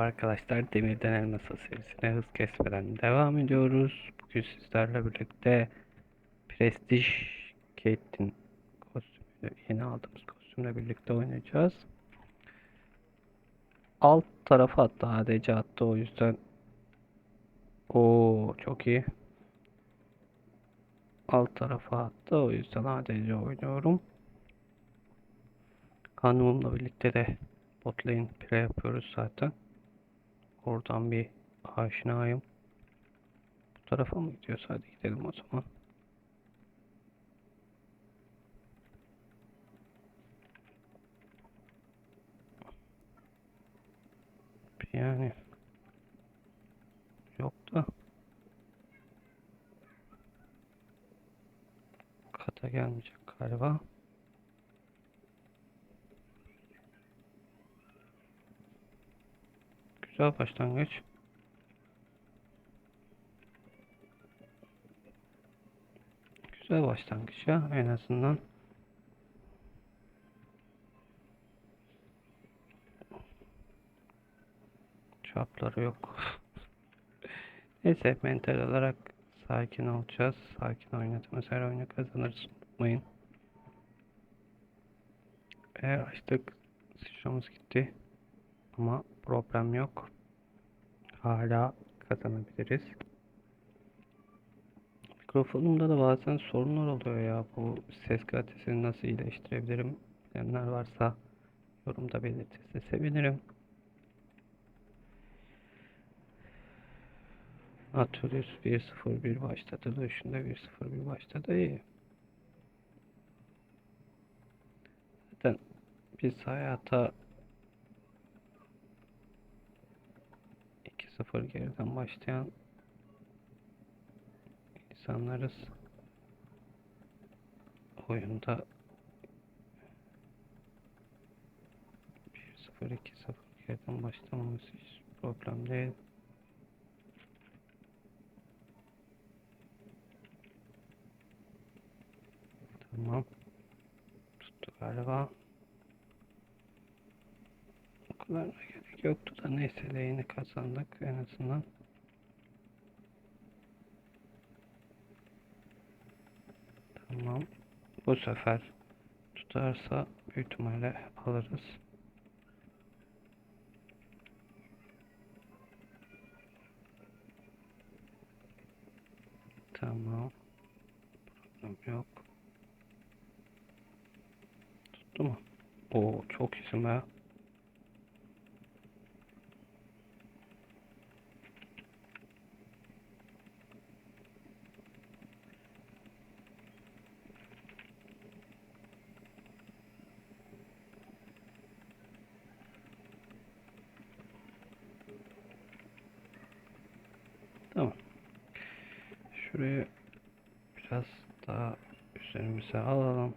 Merhaba arkadaşlar, Demirden Elmasa serisine hız kesmeden devam ediyoruz. Bugün sizlerle birlikte Prestige Kate'in kostümüyle, yeni aldığımız kostümle birlikte oynayacağız. Alt tarafa attı, ADC attı o yüzden. Oo çok iyi. Alt tarafa attı o yüzden ADC oynuyorum. Hanımımla birlikte de bot lane pre yapıyoruz zaten. Oradan bir aşinayım. Bu tarafa mı gidiyoruz? Hadi gidelim o zaman. Yani yok da kata gelmeyecek galiba. Güzel başlangıç. Güzel başlangıç ya en azından. Çapları yok. Neyse mental olarak sakin olacağız. Sakin oynadığımız her oyunu kazanırız. Unutmayın. E açtık. Sıçramız gitti. Ama problem yok. Hala kazanabiliriz. Mikrofonumda da bazen sorunlar oluyor ya. Bu ses kalitesini nasıl iyileştirebilirim? Bilenler varsa yorumda belirtirse sevinirim. Nautilus 1.01 başladı. Dışında 1.01 başladı. İyi. Zaten biz hayata 2-0 geriden başlayan insanlarız. Oyunda 1-0 2-0 geriden başlamamız hiç problem değil. Tamam. Tuttu galiba. O kadar da yoktu da neyse lane'i kazandık en azından. Tamam. Bu sefer tutarsa büyük ihtimalle alırız. Tamam. Problem yok. Tuttu mu? Oo çok iyisin be. Tamam. Şurayı biraz daha üzerimize alalım.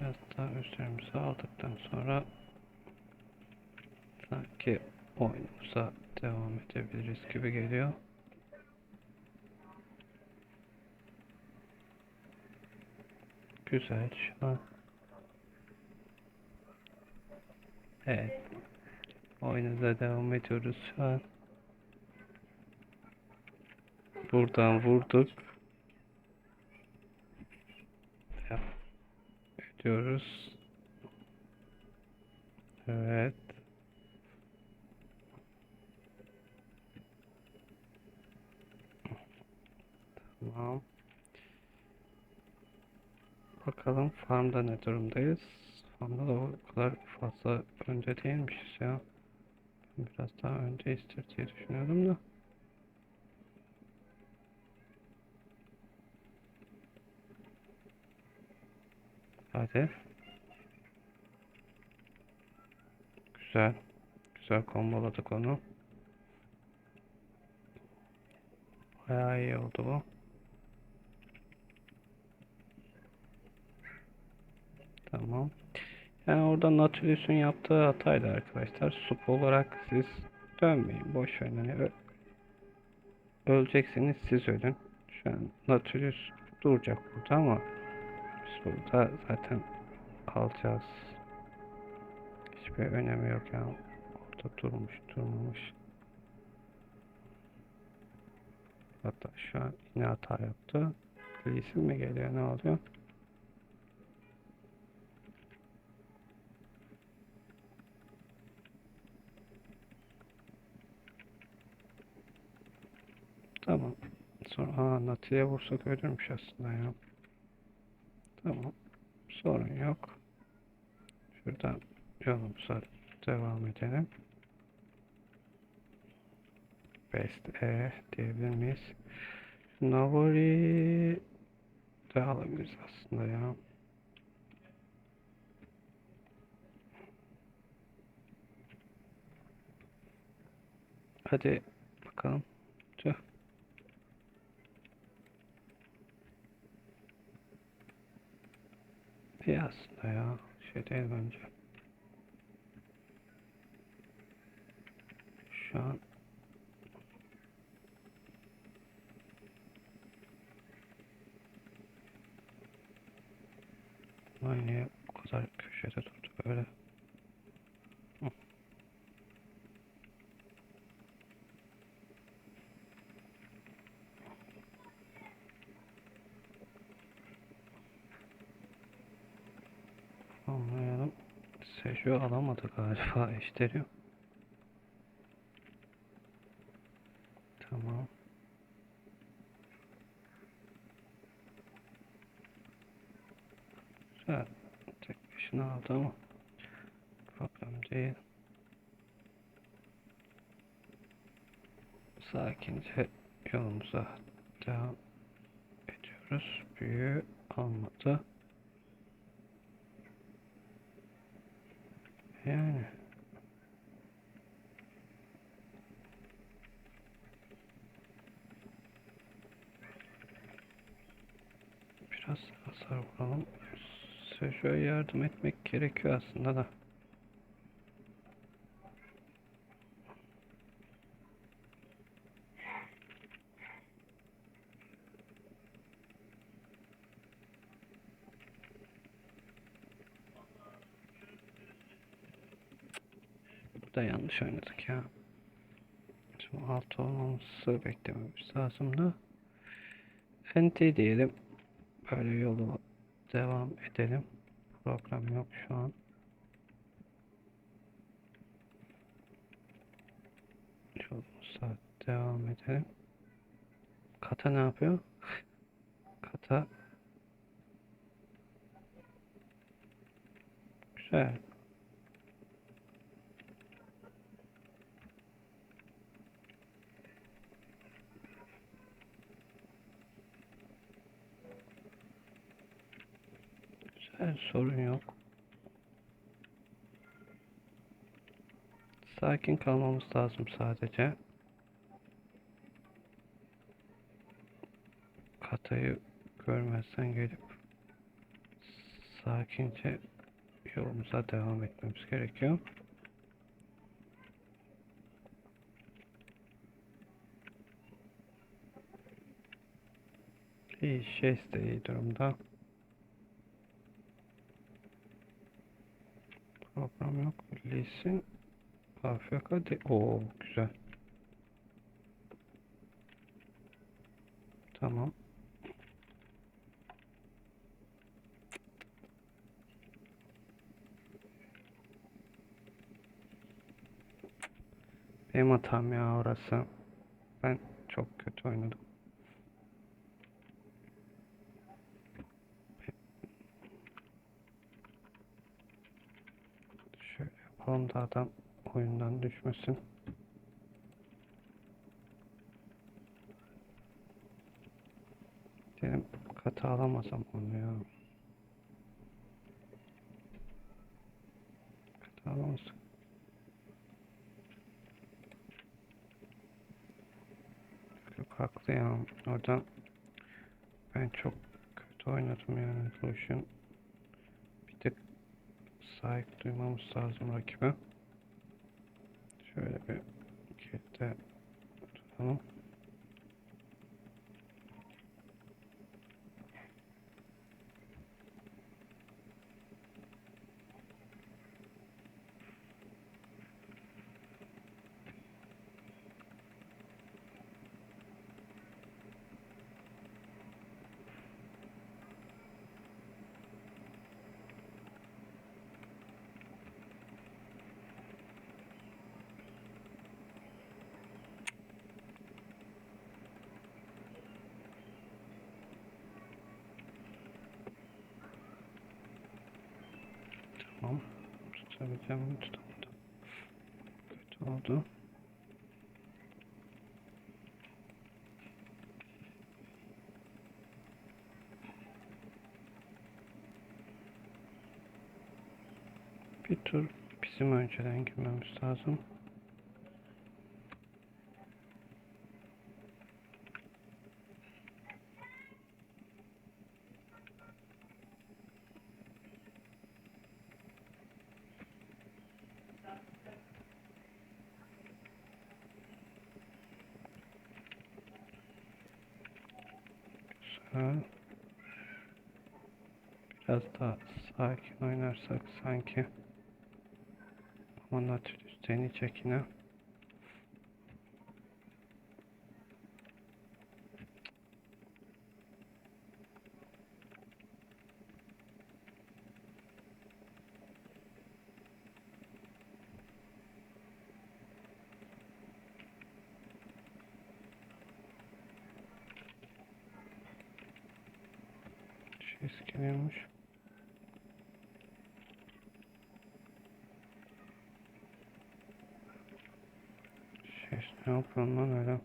Biraz daha üzerimize aldıktan sonra sanki oyunumuza devam edebiliriz gibi geliyor. Güzel şu an. Evet. Oyunumuza devam ediyoruz şu an. Buradan vurduk. Devam. Evet. Tamam. Bakalım farmda ne durumdayız. Farmda da o kadar fazla önde değilmişiz ya. Biraz daha öndeizdir diye düşünüyordum da. Hadi. Güzel. Güzel komboladık onu. Bayağı iyi oldu bu. Tamam. Yani orada Nautilus'un yaptığı hataydı arkadaşlar. Sup olarak siz dönmeyin. Boş verin. Ö- ölecekseniz siz ölün. Şu an Nautilus duracak burada ama biz burada zaten alacağız. Hiçbir önemi yok yani. Orada durmuş durmamış. Hatta şu an yine hata yaptı. Polisin mi geliyor ne oluyor? Tamam. Aa Nati'ye vursak ölürmüş aslında ya. Tamam. Sorun yok. Şuradan yolumuza devam edelim. Best E diyebilir miyiz? Navori de alabiliriz aslında ya. Hadi bakalım. İyi aslında ya. Şey değil bence. Şu an Ay niye o kadar köşede durdu böyle? Alamadı galiba eşleri. Tamam. Güzel. Tek başına aldı ama problem değil. Sakince yolumuza devam ediyoruz. Büyü almadı. Yani biraz hasar vuralım. Sejo'ya yardım etmek gerekiyor aslında da. Burada yanlış oynadık ya. Şimdi altı olmamızı beklememiz lazımdı. NT diyelim. Böyle yolu devam edelim. Program yok şu an. Yolumuza devam edelim. Kata ne yapıyor? Kata Güzel. Güzel sorun yok. Sakin kalmamız lazım sadece. Katayı görmezsen gelip sakince yolumuza devam etmemiz gerekiyor. İyi, şey de iyi durumda. Problem yok. Lee'sin AFK de... Oo güzel. Tamam. Benim hatam ya orası. Ben çok kötü oynadım. Şöyle yapalım da adam oyundan düşmesin. Dedim katı alamasam onu ya. Katı alamazsam. Yok haklı ya. Oradan ben çok kötü oynadım yani. Tık saygı duymamız lazım rakibe. Şöyle bir kilitde tutalım. Tamam. Tutabileceğim? Tutamadım. Kötü oldu. Bir tur bizim önceden girmemiz lazım. Güzel. Biraz daha sakin oynarsak sanki. Ama Nautilus deneyecek yine. Şey geliyormuş. Şey ne yapıyorsun lan öyle?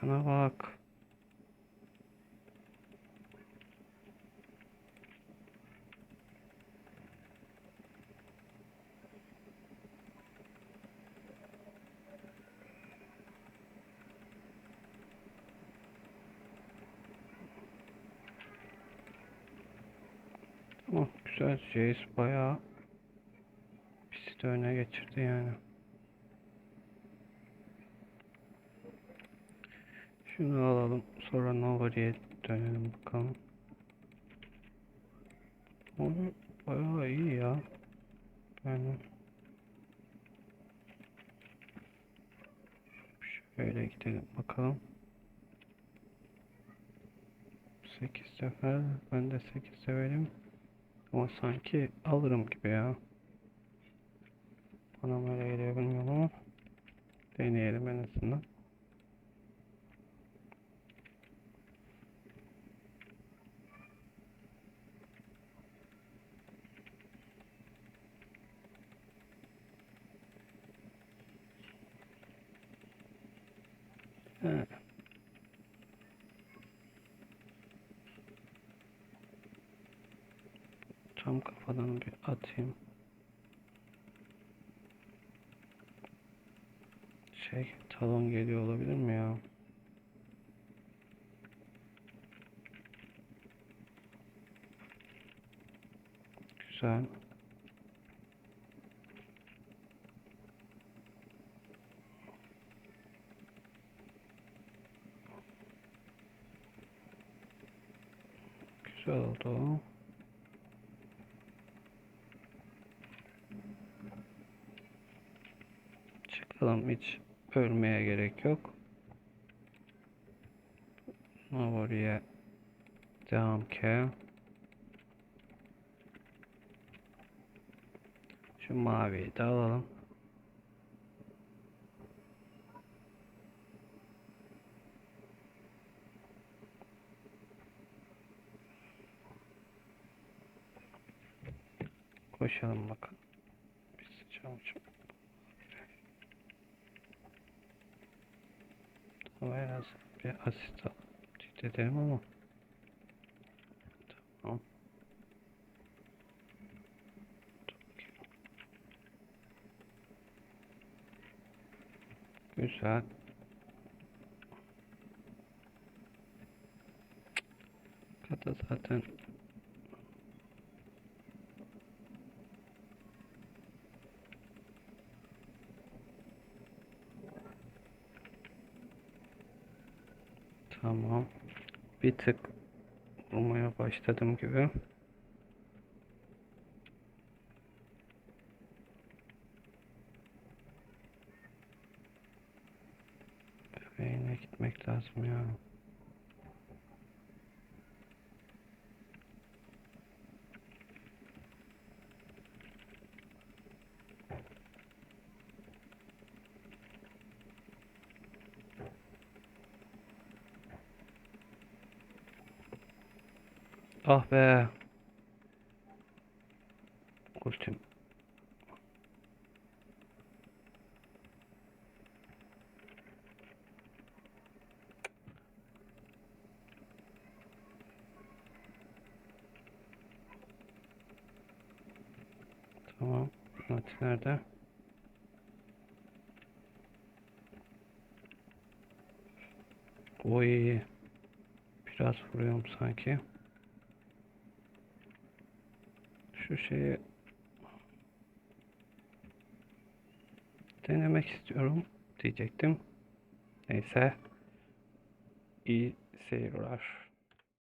Cana bak. Tamam güzel. Jace bayağı bizi de öne geçirdi yani. Şunu alalım. Sonra Nova'ya dönelim bakalım. Onu bayağı iyi ya. Yani şöyle gidelim bakalım. 8 sefer. Ben de 8 severim. Ama sanki alırım gibi ya. Bana mı öyle geliyor bilmiyorum ama. Deneyelim en azından. Tam kafadan bir atayım. Şey, talon geliyor olabilir mi ya? Güzel. Güzel oldu. Çıkalım hiç ölmeye gerek yok. Oraya devam ki. Şu maviyi de alalım. Koşalım bakalım. Bir sıçalım Ama en az bir asist aldık ederim ama. Tamam. Güzel. Kata zaten Tamam. Bir tık vurmaya başladım gibi. Bebeğine gitmek lazım ya. Ah be. Ultim. Tamam. Nati nerede? Oy. Biraz vuruyorum sanki. Şu şeyi denemek istiyorum diyecektim. Neyse. İyi seyirler.